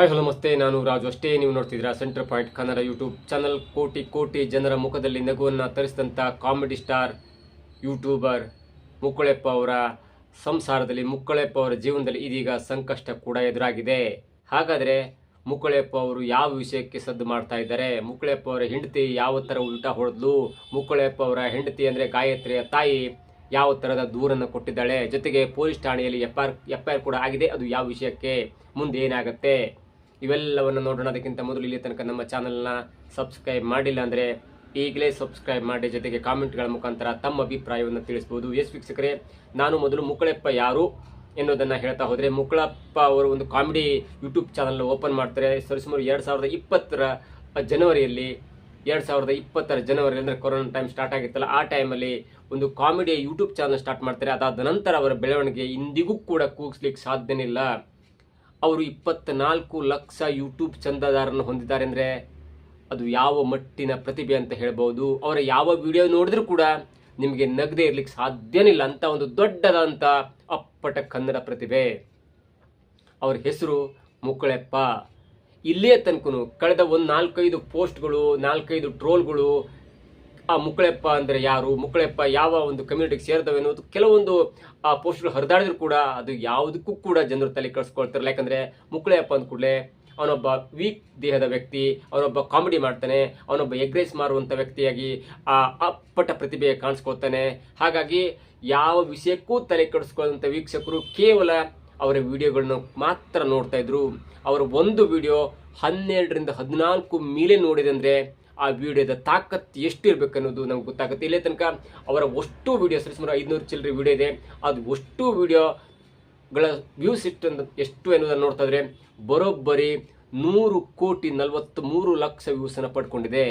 Hi hello ನಮಸ್ತೆ, ನಾನು ರಾಜು. ಅಷ್ಟೇ ನೀವು ನೋಡ್ತಿದ್ದೀರಾ centre point Kannada YouTube channel. ಕೋಟಿ ಕೋಟಿ ಜನರ ಮುಖದಲ್ಲಿ ನಗುವನ್ನು ತರಿಸಿದಂಥ ಕಾಮಿಡಿ ಸ್ಟಾರ್, ಯೂಟ್ಯೂಬರ್ ಮುಕ್ಕಳೆಪ್ಪ ಅವರ ಸಂಸಾರದಲ್ಲಿ ಮುಕ್ಕಳೆಪ್ಪ ಅವರ ಜೀವನದಲ್ಲಿ ಇದೀಗ ಸಂಕಷ್ಟ ಕೂಡ ಎದುರಾಗಿದೆ. ಹಾಗಾದರೆ ಮುಕ್ಕಳೆಪ್ಪ ಅವರು ಯಾವ ವಿಷಯಕ್ಕೆ ಸದ್ದು ಮಾಡ್ತಾ ಇದ್ದಾರೆ? ಮುಕ್ಕಳೆಪ್ಪ ಅವರ ಹೆಂಡತಿ ಯಾವ ಥರ ಉಲ್ಟಾ ಹೊಡೆದ್ಲು? ಮುಕ್ಕಳೆಪ್ಪ ಅವರ ಹೆಂಡತಿ ಅಂದರೆ ಗಾಯತ್ರಿಯ ತಾಯಿ ಯಾವ ಥರದ ದೂರನ್ನು ಕೊಟ್ಟಿದ್ದಾಳೆ? ಜೊತೆಗೆ ಪೊಲೀಸ್ ಠಾಣೆಯಲ್ಲಿ ಎಫ್ ಕೂಡ ಆಗಿದೆ. ಅದು ಯಾವ ವಿಷಯಕ್ಕೆ? ಮುಂದೆ ಏನಾಗುತ್ತೆ? ಇವೆಲ್ಲವನ್ನು ನೋಡೋಣ. ಅದಕ್ಕಿಂತ ಮೊದಲು ಇಲ್ಲಿ ತನಕ ನಮ್ಮ ಚಾನಲ್ನ ಸಬ್ಸ್ಕ್ರೈಬ್ ಮಾಡಿಲ್ಲ ಅಂದರೆ ಈಗಲೇ ಸಬ್ಸ್ಕ್ರೈಬ್ ಮಾಡಿ, ಜೊತೆಗೆ ಕಾಮೆಂಟ್ಗಳ ಮುಖಾಂತರ ತಮ್ಮ ಅಭಿಪ್ರಾಯವನ್ನು ತಿಳಿಸ್ಬೋದು. ಎಸ್ ವೀಕ್ಷಕರೇ, ನಾನು ಮೊದಲು ಮುಕ್ಕಳಪ್ಪ ಯಾರು ಎನ್ನುವುದನ್ನು ಹೇಳ್ತಾ ಹೋದರೆ, ಮುಕ್ಕಳಪ್ಪ ಅವರು ಒಂದು ಕಾಮಿಡಿ ಯೂಟ್ಯೂಬ್ ಚಾನಲ್ ಓಪನ್ ಮಾಡ್ತಾರೆ. ಸರಿಸುಮಾರು ಎರಡು ಸಾವಿರದ ಇಪ್ಪತ್ತರ ಜನವರಿಯಲ್ಲಿ, ಎರಡು ಸಾವಿರದ ಇಪ್ಪತ್ತರ ಜನವರಿ ಅಂದರೆ ಕೊರೋನಾ ಟೈಮ್ ಸ್ಟಾರ್ಟ್ ಆಗಿತ್ತಲ್ಲ, ಆ ಟೈಮಲ್ಲಿ ಒಂದು ಕಾಮಿಡಿ ಯೂಟ್ಯೂಬ್ ಚಾನಲ್ ಸ್ಟಾರ್ಟ್ ಮಾಡ್ತಾರೆ. ಅದಾದ ನಂತರ ಅವರ ಬೆಳವಣಿಗೆ ಇಂದಿಗೂ ಕೂಡ ಕೂಗಿಸ್ಲಿಕ್ಕೆ ಸಾಧ್ಯನಿಲ್ಲ. ಅವರು ಇಪ್ಪತ್ನಾಲ್ಕು ಲಕ್ಷ ಯೂಟ್ಯೂಬ್ ಚಂದಾದಾರನ್ನು ಹೊಂದಿದ್ದಾರೆ ಅಂದರೆ ಅದು ಯಾವ ಮಟ್ಟಿನ ಪ್ರತಿಭೆ ಅಂತ ಹೇಳ್ಬೋದು. ಅವರ ಯಾವ ವಿಡಿಯೋ ನೋಡಿದ್ರೂ ಕೂಡ ನಿಮಗೆ ನಗದೇ ಇರ್ಲಿಕ್ಕೆ ಸಾಧ್ಯನಿಲ್ಲ ಅಂತ ಒಂದು ದೊಡ್ಡದಂಥ ಅಪ್ಪಟ ಕನ್ನಡ ಪ್ರತಿಭೆ. ಅವ್ರ ಹೆಸರು ಮುಕ್ಕಳೆಪ್ಪ. ಇಲ್ಲೇ ತನಕನು ಕಳೆದ ಒಂದು ನಾಲ್ಕೈದು ಪೋಸ್ಟ್ಗಳು ನಾಲ್ಕೈದು ಟ್ರೋಲ್ಗಳು ಆ ಮುಕ್ಕಳೆಪ್ಪ ಅಂದರೆ ಯಾರು? ಮುಕ್ಕಳೆಪ್ಪ ಯಾವ ಒಂದು ಕಮ್ಯುನಿಟಿಗೆ ಸೇರ್ತವೆ ಅನ್ನೋದು ಕೆಲವೊಂದು, ಆ ಪೋಸ್ಟ್ಗಳು ಹರಿದಾಡಿದ್ರು ಕೂಡ ಅದು ಯಾವುದಕ್ಕೂ ಕೂಡ ಜನರು ತಲೆ ಕೆಡಿಸ್ಕೊಳ್ತಾರಲ್ಲ ಯಾಕಂದರೆ ಮುಕ್ಕಳೆಪ್ಪ ಅಂದ ಕೂಡಲೇ ಅವನೊಬ್ಬ ವೀಕ್ ದೇಹದ ವ್ಯಕ್ತಿ, ಅವನೊಬ್ಬ ಕಾಮಿಡಿ ಮಾಡ್ತಾನೆ, ಅವನೊಬ್ಬ ಎಗ್ರೇಸ್ ಮಾರುವಂಥ ವ್ಯಕ್ತಿಯಾಗಿ ಆ ಅಪ್ಪಟ ಪ್ರತಿಭೆ ಕಾಣಿಸ್ಕೊಳ್ತಾನೆ. ಹಾಗಾಗಿ ಯಾವ ವಿಷಯಕ್ಕೂ ತಲೆ ಕೆಡಿಸ್ಕೊಳ್ಳುವಂಥ ವೀಕ್ಷಕರು ಕೇವಲ ಅವರ ವಿಡಿಯೋಗಳನ್ನ ಮಾತ್ರ ನೋಡ್ತಾ ಇದ್ರು. ಅವರ ಒಂದು ವಿಡಿಯೋ ಹನ್ನೆರಡರಿಂದ ಹದಿನಾಲ್ಕು ಮಿಲಿಯನ್ ನೋಡಿದೆ ಅಂದರೆ ಆ ವಿಡಿಯೋದ ತಾಕತ್ತು ಎಷ್ಟು ಇರಬೇಕು ಅನ್ನೋದು ನಮ್ಗೆ ಗೊತ್ತಾಗುತ್ತೆ. ಇಲ್ಲೇ ತನಕ ಅವರ ಅಷ್ಟು ವಿಡಿಯೋ ಸುಮಾರು ಐದುನೂರು ಚಿಲ್ಲರೆ ವಿಡಿಯೋ ಇದೆ. ಅದು ಅಷ್ಟು ವಿಡಿಯೋಗಳ ವ್ಯೂಸ್ ಎಷ್ಟು ಎಷ್ಟು ಎನ್ನುವುದನ್ನು ನೋಡ್ತಾ ಇದ್ರೆ ಬರೋಬ್ಬರಿ ನೂರು ಕೋಟಿ ನಲವತ್ತ್ ಮೂರು ಲಕ್ಷ ವ್ಯೂಸನ್ನು ಪಡ್ಕೊಂಡಿದೆ.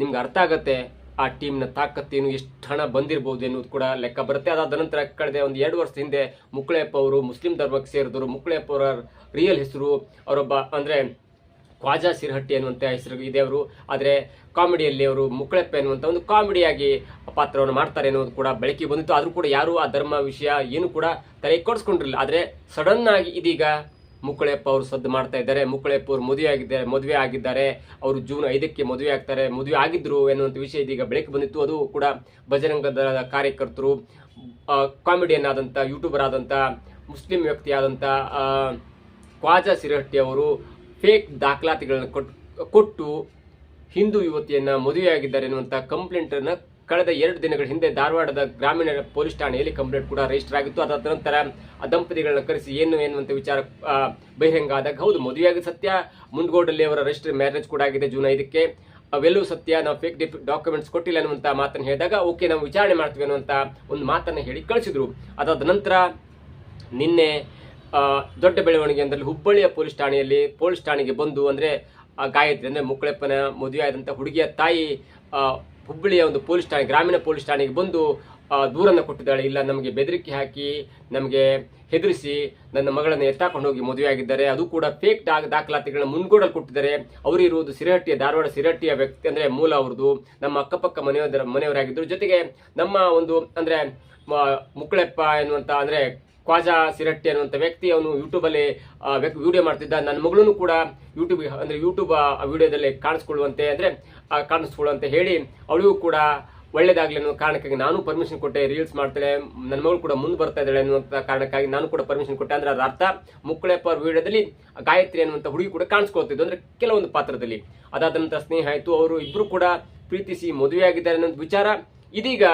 ನಿಮ್ಗೆ ಅರ್ಥ ಆಗತ್ತೆ? ಆ ಟೀಮ್ನ ತಾಕತ್ತೇನು ಎಷ್ಟು ಹಣ ಬಂದಿರ್ಬೋದು ಎನ್ನುವುದು ಕೂಡ ಲೆಕ್ಕ ಬರುತ್ತೆ. ಅದಾದ ನಂತರ ಕಳೆದ ಒಂದು ಎರಡು ವರ್ಷದ ಹಿಂದೆ ಮುಕ್ಕಳೆಯಪ್ಪ ಅವರು, ಮುಸ್ಲಿಂ ಧರ್ಮಕ್ಕೆ ಸೇರಿದ್ರು ಮುಕ್ಕಳೆಯಪ್ಪ ಅವರ ರಿಯಲ್ ಹೆಸರು, ಅವರೊಬ್ಬ ಅಂದರೆ ಕ್ವಾಜಾ ಸಿರ್ಹಟ್ಟಿ ಅನ್ನುವಂಥ ಹೆಸರು ಇದೆ ಅವರು. ಆದರೆ ಕಾಮಿಡಿಯಲ್ಲಿ ಅವರು ಮುಕ್ಕಳಪ್ಪೆ ಎನ್ನುವಂಥ ಒಂದು ಕಾಮಿಡಿಯಾಗಿ ಪಾತ್ರವನ್ನು ಮಾಡ್ತಾರೆ ಅನ್ನೋದು ಕೂಡ ಬೆಳಕಿಗೆ ಬಂದಿತ್ತು. ಆದರೂ ಕೂಡ ಯಾರೂ ಆ ಧರ್ಮ ವಿಷಯ ಏನು ಕೂಡ ತಲೆ ಕೊಡಿಸ್ಕೊಂಡಿರಲಿಲ್ಲ. ಆದರೆ ಸಡನ್ ಆಗಿ ಇದೀಗ ಮುಕ್ಕಳೆಪ್ಪ ಅವರು ಸದ್ದು ಮಾಡ್ತಾ ಇದ್ದಾರೆ. ಮುಕ್ಕಳೆಪ್ಪ ಅವರು ಮದುವೆ ಆಗಿದ್ದಾರೆ ಮದುವೆ ಆಗಿದ್ದಾರೆ. ಅವರು ಜೂನ್ ಐದಕ್ಕೆ ಮದುವೆ ಆಗ್ತಾರೆ. ಮದುವೆ ಆಗಿದ್ರು ಎನ್ನುವಂಥ ವಿಷಯ ಇದೀಗ ಬೆಳಕು ಬಂದಿತ್ತು. ಅದು ಕೂಡ ಬಜರಂಗದ ಕಾರ್ಯಕರ್ತರು ಕಾಮಿಡಿಯನ್ ಆದಂಥ ಯೂಟ್ಯೂಬರ್ ಆದಂಥ ಮುಸ್ಲಿಂ ವ್ಯಕ್ತಿಯಾದಂಥ ಖ್ವಾಜಾ ಸಿರಹಟ್ಟಿ ಅವರು ಫೇಕ್ ದಾಖಲಾತಿಗಳನ್ನು ಕೊಟ್ಟು ಹಿಂದೂ ಯುವತಿಯನ್ನ ಮದುವೆಯಾಗಿದ್ದಾರೆ ಎನ್ನುವಂಥ ಕಂಪ್ಲೇಂಟನ್ನು ಕಳೆದ ಎರಡು ದಿನಗಳ ಹಿಂದೆ ಧಾರವಾಡದ ಗ್ರಾಮೀಣ ಪೊಲೀಸ್ ಠಾಣೆಯಲ್ಲಿ ಕಂಪ್ಲೇಂಟ್ ಕೂಡ ರಿಜಿಸ್ಟರ್ ಆಗಿತ್ತು. ಅದಾದ ನಂತರ ಆ ದಂಪತಿಗಳನ್ನ ಕರೆಸಿ ಏನು ಎನ್ನುವಂಥ ವಿಚಾರ ಬಹಿರಂಗ ಆದಾಗ ಹೌದು, ಮದುವೆಯಾಗಿ ಸತ್ಯ ಮುಂಡಗೋಡಲ್ಲಿ ಅವರ ರಿಜಿಸ್ಟರ್ ಮ್ಯಾರೇಜ್ ಕೂಡ ಆಗಿದೆ ಜೂನ್ ಐದಕ್ಕೆ. ಅವೆಲ್ಲೂ ಸತ್ಯ, ನಾವು ಫೇಕ್ ಡಾಕ್ಯುಮೆಂಟ್ಸ್ ಕೊಟ್ಟಿಲ್ಲ ಅನ್ನುವಂಥ ಮಾತನ್ನು ಹೇಳಿದಾಗ ಓಕೆ, ನಾವು ವಿಚಾರಣೆ ಮಾಡ್ತೀವಿ ಅನ್ನುವಂಥ ಒಂದು ಮಾತನ್ನು ಹೇಳಿ ಕಳಿಸಿದ್ರು. ಅದಾದ ನಂತರ ನಿನ್ನೆ ದೊಡ್ಡ ಬೆಳವಣಿಗೆ ಅಂದರೆ ಹುಬ್ಬಳ್ಳಿಯ ಪೊಲೀಸ್ ಠಾಣೆಯಲ್ಲಿ ಪೊಲೀಸ್ ಠಾಣೆಗೆ ಬಂದು ಅಂದರೆ ಗಾಯತ್ರಿ ಅಂದರೆ ಮುಕ್ಕಳಪ್ಪನ ಮದುವೆ ಆದಂಥ ಹುಡುಗಿಯ ತಾಯಿ ಹುಬ್ಬಳ್ಳಿಯ ಒಂದು ಪೊಲೀಸ್ ಠಾಣೆ, ಗ್ರಾಮೀಣ ಪೊಲೀಸ್ ಠಾಣೆಗೆ ಬಂದು ದೂರನ್ನು ಕೊಟ್ಟಿದ್ದಾಳೆ. ಇಲ್ಲ, ನಮಗೆ ಬೆದರಿಕೆ ಹಾಕಿ, ನಮಗೆ ಹೆದರಿಸಿ ನನ್ನ ಮಗಳನ್ನು ಎತ್ತಾಕೊಂಡು ಹೋಗಿ ಮದುವೆ ಆಗಿದ್ದಾರೆ. ಅದು ಕೂಡ ಫೇಕ್ ಡಾ, ದಾಖಲಾತಿಗಳನ್ನ ಮುನ್ಗೋಡಲ್ಲಿ ಕೊಟ್ಟಿದ್ದಾರೆ. ಅವರು ಇರುವುದು ಸಿರಹಟ್ಟಿಯ, ಧಾರವಾಡ ಸಿರಹಟ್ಟಿಯ ವ್ಯಕ್ತಿ ಅಂದರೆ ಮೂಲ ಅವ್ರದ್ದು. ನಮ್ಮ ಅಕ್ಕಪಕ್ಕ ಮನೆಯವರ ಮನೆಯವರಾಗಿದ್ದರು ಜೊತೆಗೆ ನಮ್ಮ ಒಂದು ಅಂದರೆ ಮುಕ್ಕಳೆಪ್ಪ ಎನ್ನುವಂಥ ಅಂದರೆ ಕ್ವಾಜಾ ಸಿರಟ್ಟಿ ಅನ್ನುವಂಥ ವ್ಯಕ್ತಿ ಅವನು ಯೂಟ್ಯೂಬಲ್ಲಿ ವಿಡಿಯೋ ಮಾಡ್ತಿದ್ದ. ನನ್ನ ಮಗಳೂ ಕೂಡ ಯೂಟ್ಯೂಬ್ ಅಂದರೆ ಯೂಟ್ಯೂಬ್ ವಿಡಿಯೋದಲ್ಲಿ ಕಾಣಿಸ್ಕೊಳ್ಳುವಂತೆ, ಅಂದರೆ ಕಾಣಿಸ್ಕೊಳ್ಳುವಂತೆ ಹೇಳಿ ಅವಳಿಗೂ ಕೂಡ ಒಳ್ಳೇದಾಗಲಿ ಅನ್ನೋ ಕಾರಣಕ್ಕಾಗಿ ನಾನು ಪರ್ಮಿಷನ್ ಕೊಟ್ಟೆ ರೀಲ್ಸ್ ಮಾಡ್ತಾಳೆ, ನನ್ನ ಮಗಳು ಕೂಡ ಮುಂದೆ ಬರ್ತಾ ಇದ್ದಾಳೆ ಅನ್ನುವಂಥ ಕಾರಣಕ್ಕಾಗಿ ನಾನು ಕೂಡ ಪರ್ಮಿಷನ್ ಕೊಟ್ಟೆ. ಅಂದ್ರೆ ಅದರ ಅರ್ಥ, ಮುಕ್ಕಳೆಪ್ಪ ಅವ್ರ ವಿಡಿಯೋದಲ್ಲಿ ಗಾಯತ್ರಿ ಅನ್ನುವಂಥ ಹುಡುಗಿ ಕೂಡ ಕಾಣಿಸ್ಕೊಳ್ತಿದ್ದು, ಅಂದರೆ ಕೆಲವೊಂದು ಪಾತ್ರದಲ್ಲಿ. ಅದಾದ ನಂತರ ಸ್ನೇಹ ಆಯಿತು, ಅವರು ಇಬ್ಬರು ಕೂಡ ಪ್ರೀತಿಸಿ ಮದುವೆಯಾಗಿದ್ದಾರೆ ಅನ್ನೋದು ವಿಚಾರ. ಇದೀಗ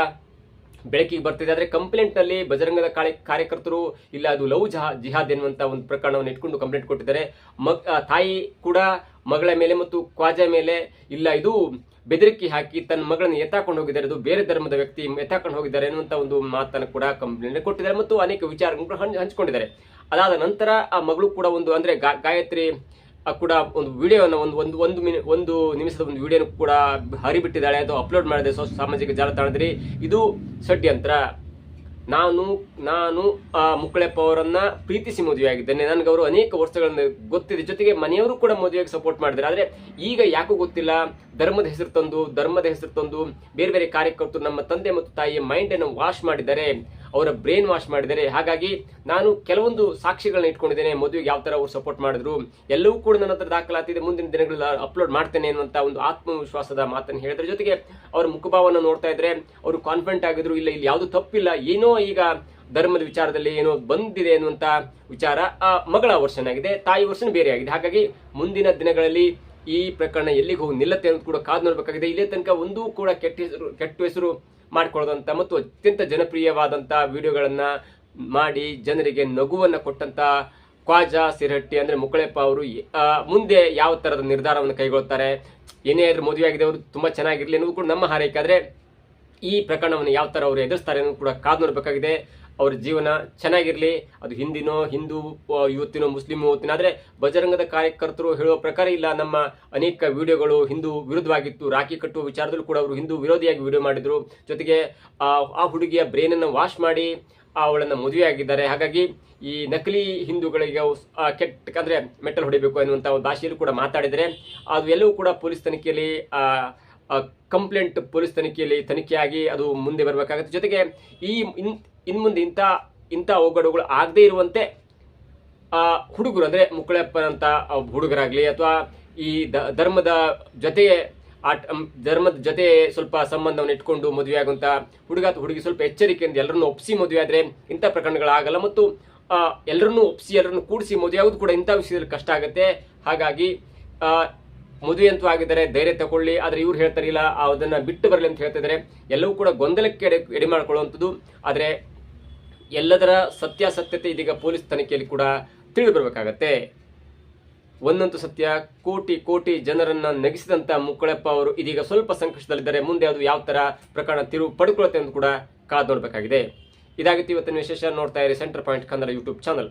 ಬೆಳಕಿಗೆ ಬರ್ತಿದೆ. ಆದರೆ ಕಂಪ್ಲೇಂಟ್ನಲ್ಲಿ ಬಜರಂಗದ ಕಾರ್ಯಕರ್ತರು ಇಲ್ಲ, ಅದು ಲವ್ ಜಹಾ, ಜಿಹಾದ್ ಎನ್ನುವಂಥ ಒಂದು ಪ್ರಕರಣವನ್ನು ಇಟ್ಕೊಂಡು ಕಂಪ್ಲೇಂಟ್ ಕೊಟ್ಟಿದ್ದಾರೆ. ತಾಯಿ ಕೂಡ ಮಗಳ ಮೇಲೆ ಮತ್ತು ಕ್ವಾಜ ಮೇಲೆ ಇಲ್ಲ, ಇದು ಬೆದರಿಕೆ ಹಾಕಿ ತನ್ನ ಮಗಳನ್ನು ಎತ್ತಾಕೊಂಡು ಹೋಗಿದ್ದಾರೆ. ಅದು ಬೇರೆ ಧರ್ಮದ ವ್ಯಕ್ತಿ ಎತ್ತಾಕೊಂಡು ಹೋಗಿದ್ದಾರೆ ಅನ್ನುವಂಥ ಒಂದು ಮಾತನ್ನು ಕೂಡ ಕಂಪ್ಲೇಂಟ್ ಕೊಟ್ಟಿದ್ದಾರೆ ಮತ್ತು ಅನೇಕ ವಿಚಾರಗಳನ್ನು ಹಂಚ್, ಹಂಚಿಕೊಂಡಿದ್ದಾರೆ. ಅದಾದ ನಂತರ ಆ ಮಗಳು ಕೂಡ ಒಂದು, ಅಂದರೆ ಗಾಯತ್ರಿ ಕೂಡ ಒಂದು ವಿಡಿಯೋನ ಒಂದು ಒಂದು ಒಂದು ಮಿನಿ ಒಂದು ನಿಮಿಷದ ಒಂದು ವಿಡಿಯೋನ ಕೂಡ ಹರಿಬಿಟ್ಟಿದ್ದಾಳೆ, ಅದು ಅಪ್ಲೋಡ್ ಮಾಡಿದೆ ಸೊ ಸಾಮಾಜಿಕ ಜಾಲತಾಣದಲ್ಲಿ. ಇದು ಷಡ್ಯಂತ್ರ. ನಾನು ನಾನು, ಆ ಮುಕ್ಕಳೆಪ್ಪ ಅವರನ್ನ ಪ್ರೀತಿಸಿ ಮದುವೆಯಾಗಿದ್ದೇನೆ. ನನಗೆ ಅವರು ಅನೇಕ ವರ್ಷಗಳಿಂದ ಗೊತ್ತಿದೆ. ಜೊತೆಗೆ ಮನೆಯವರು ಕೂಡ ಮದುವೆಗೆ ಸಪೋರ್ಟ್ ಮಾಡಿದ್ದಾರೆ. ಆದರೆ ಈಗ ಯಾಕೂ ಗೊತ್ತಿಲ್ಲ. ಧರ್ಮದ ಹೆಸರು ತಂದು, ಧರ್ಮದ ಹೆಸರು ತಂದು, ಬೇರೆ ಬೇರೆ ಕಾರ್ಯಕರ್ತರು ನಮ್ಮ ತಂದೆ ಮತ್ತು ತಾಯಿಯ ಮೈಂಡನ್ನು ವಾಶ್ ಮಾಡಿದ್ದಾರೆ. ಅವರ ಬ್ರೈನ್ ವಾಶ್ ಮಾಡಿದ್ದಾರೆ. ಹಾಗಾಗಿ ನಾನು ಕೆಲವೊಂದು ಸಾಕ್ಷಿಗಳನ್ನ ಇಟ್ಕೊಂಡಿದ್ದೇನೆ. ಮದುವೆಗೆ ಯಾವ ತರ ಅವ್ರು ಸಪೋರ್ಟ್ ಮಾಡಿದ್ರು, ಎಲ್ಲವೂ ಕೂಡ ನನ್ನ ಹತ್ರ ದಾಖಲಾತಿದೆ. ಮುಂದಿನ ದಿನಗಳಲ್ಲಿ ಅಪ್ಲೋಡ್ ಮಾಡ್ತೇನೆ ಅನ್ನುವಂತ ಒಂದು ಆತ್ಮವಿಶ್ವಾಸದ ಮಾತನ್ನು ಹೇಳಿದ್ರ. ಜೊತೆಗೆ ಅವರ ಮುಖಭಾವನ ನೋಡ್ತಾ ಇದ್ರೆ ಅವರು ಕಾನ್ಫಿಡೆಂಟ್ ಆಗಿದ್ರು, ಇಲ್ಲ, ಇಲ್ಲಿ ಯಾವುದು ತಪ್ಪಿಲ್ಲ, ಏನೋ ಈಗ ಧರ್ಮದ ವಿಚಾರದಲ್ಲಿ ಏನೋ ಬಂದಿದೆ ಅನ್ನುವಂತ ವಿಚಾರ, ಆ, ಮಗಳ ವರ್ಷನ್ ಆಗಿದೆ ತಾಯಿ ವರ್ಷನ್ ಬೇರೆ ಆಗಿದೆ. ಹಾಗಾಗಿ ಮುಂದಿನ ದಿನಗಳಲ್ಲಿ ಈ ಪ್ರಕರಣ ಎಲ್ಲಿಗೆ ಹೋಗಿ ನಿಲ್ಲತ್ತೆ ಅನ್ನೋದು ಕೂಡ ಕಾದು ನೋಡಬೇಕಾಗಿದೆ. ಇಲ್ಲೇ ತನಕ ಒಂದೂ ಕೂಡ ಕೆಟ್ಟ ಹೆಸರು ಕೆಟ್ಟ ಹೆಸರು ಮಾಡಿಕೊಳ್ಳದಂತ ಮತ್ತು ಅತ್ಯಂತ ಜನಪ್ರಿಯವಾದಂತ ವಿಡಿಯೋಗಳನ್ನು ಮಾಡಿ ಜನರಿಗೆ ನಗುವನ್ನ ಕೊಟ್ಟಂತ ಖ್ವಾಜಾ ಸಿರಹಟ್ಟಿ ಅಂದ್ರೆ ಮುಕ್ಕಳೆಪ್ಪ ಅವರು ಮುಂದೆ ಯಾವ ತರದ ನಿರ್ಧಾರವನ್ನು ಕೈಗೊಳ್ತಾರೆ? ಏನೇ ಆದರೂ ಮದುವೆ ಆಗಿದೆ ಅವರು ತುಂಬಾ ಚೆನ್ನಾಗಿರ್ಲಿ ಅನ್ನೋದು ಕೂಡ ನಮ್ಮ ಹಾರೈಕೆ. ಆದ್ರೆ ಈ ಪ್ರಕರಣವನ್ನು ಯಾವ ಥರ ಅವರು ಎದುರಿಸ್ತಾರೆ ಅನ್ನೋದು ಕೂಡ ಕಾದು ನೋಡಬೇಕಾಗಿದೆ. ಅವ್ರ ಜೀವನ ಚೆನ್ನಾಗಿರಲಿ, ಅದು ಹಿಂದಿನೋ, ಹಿಂದೂ ಯುವತ್ತಿನೋ ಮುಸ್ಲಿಂ ಇವತ್ತಿನ ಆದ್ರೆ ಬಜರಂಗದ ಕಾರ್ಯಕರ್ತರು ಹೇಳುವ ಪ್ರಕಾರ ಇಲ್ಲ. ನಮ್ಮ ಅನೇಕ ವಿಡಿಯೋಗಳು ಹಿಂದೂ ವಿರುದ್ಧವಾಗಿತ್ತು. ರಾಖಿ ಕಟ್ಟುವ ವಿಚಾರದಲ್ಲೂ ಕೂಡ ಅವರು ಹಿಂದೂ ವಿರೋಧಿಯಾಗಿ ವಿಡಿಯೋ ಮಾಡಿದ್ರು. ಜೊತೆಗೆ, ಆ ಹುಡುಗಿಯ ಬ್ರೇನ್ ಅನ್ನು ವಾಶ್ ಮಾಡಿ ಅವಳನ್ನ ಮದುವೆ ಆಗಿದ್ದಾರೆ ಹಾಗಾಗಿ ಈ ನಕಲಿ ಹಿಂದೂಗಳಿಗೆ ಕೆಟ್ಟ, ಅಂದ್ರೆ ಮೆಟ್ಟಲ್ ಹೊಡಿಬೇಕು ಅನ್ನುವಂತ ಒಂದು ಭಾಷೆಯಲ್ಲೂ ಕೂಡ ಮಾತಾಡಿದರೆ ಅದು ಎಲ್ಲವೂ ಕೂಡ ಪೊಲೀಸ್ ತನಿಖೆಯಲ್ಲಿ ಕಂಪ್ಲೇಂಟ್ ಪೊಲೀಸ್ ತನಿಖೆಯಲ್ಲಿ ತನಿಖೆಯಾಗಿ ಅದು ಮುಂದೆ ಬರಬೇಕಾಗುತ್ತೆ. ಜೊತೆಗೆ ಈ ಇನ್, ಇನ್ಮುಂದೆ ಇಂಥ ಇಂಥ ಅವಘಡಗಳು ಆಗದೇ ಇರುವಂತೆ ಹುಡುಗರು, ಅಂದರೆ ಮುಕ್ಕಳಪ್ಪನಂತ ಹುಡುಗರಾಗಲಿ ಅಥವಾ ಈ ದ- ಧರ್ಮದ ಜೊತೆ ಆ ಧರ್ಮದ ಜೊತೆ ಸ್ವಲ್ಪ ಸಂಬಂಧವನ್ನು ಇಟ್ಕೊಂಡು ಮದುವೆ ಆಗುವಂಥ ಹುಡುಗ ಅಥವಾ ಹುಡುಗಿ ಸ್ವಲ್ಪ ಎಚ್ಚರಿಕೆಯಿಂದ ಎಲ್ಲರನ್ನು ಒಪ್ಪಿಸಿ ಮದುವೆ ಆದರೆ ಇಂಥ ಪ್ರಕರಣಗಳಾಗಲ್ಲ ಮತ್ತು ಎಲ್ಲರನ್ನೂ ಒಪ್ಪಿಸಿ, ಎಲ್ಲರನ್ನು ಕೂಡಿಸಿ ಮದುವೆ ಆಗೋದು ಕೂಡ ಇಂಥ ವಿಷಯದಲ್ಲಿ ಕಷ್ಟ ಆಗುತ್ತೆ. ಹಾಗಾಗಿ ಮದುವೆ ಅಂತೂ ಆಗಿದ್ದಾರೆ ಧೈರ್ಯ ತಗೊಳ್ಳಿ. ಆದ್ರೆ ಇವ್ರು ಹೇಳ್ತಾರೆ ಇಲ್ಲ ಆ, ಅದನ್ನ ಬಿಟ್ಟು ಬರಲಿ ಅಂತ ಹೇಳ್ತಿದ್ದಾರೆ ಎಲ್ಲವೂ ಕೂಡ ಗೊಂದಲಕ್ಕೆ ಎಡೆ ಎಡೆ ಮಾಡ್ಕೊಳ್ಳುವಂಥದ್ದು. ಆದ್ರೆ ಎಲ್ಲದರ ಸತ್ಯಾಸತ್ಯತೆ ಇದೀಗ ಪೊಲೀಸ್ ತನಿಖೆಯಲ್ಲಿ ಕೂಡ ತಿಳಿದು ಬರಬೇಕಾಗತ್ತೆ. ಒಂದಂತೂ ಸತ್ಯ ಕೋಟಿ ಕೋಟಿ ಜನರನ್ನ ನಗಿಸಿದಂತ ಮುಕ್ಕಳಪ್ಪ ಅವರು ಇದೀಗ ಸ್ವಲ್ಪ ಸಂಕಷ್ಟದಲ್ಲಿದ್ದಾರೆ. ಮುಂದೆ ಅದು ಯಾವ ತರ ಪ್ರಕರಣ ತಿರುವು ಪಡ್ಕೊಳ್ಳುತ್ತೆ ಅಂತ ಕೂಡ ಕಾದು ನೋಡಬೇಕಾಗಿದೆ. ಇದಾಗಿತ್ತು ಇವತ್ತಿನ ವಿಶೇಷ. ನೋಡ್ತಾ ಇರಿ centre point Kannada YouTube channel.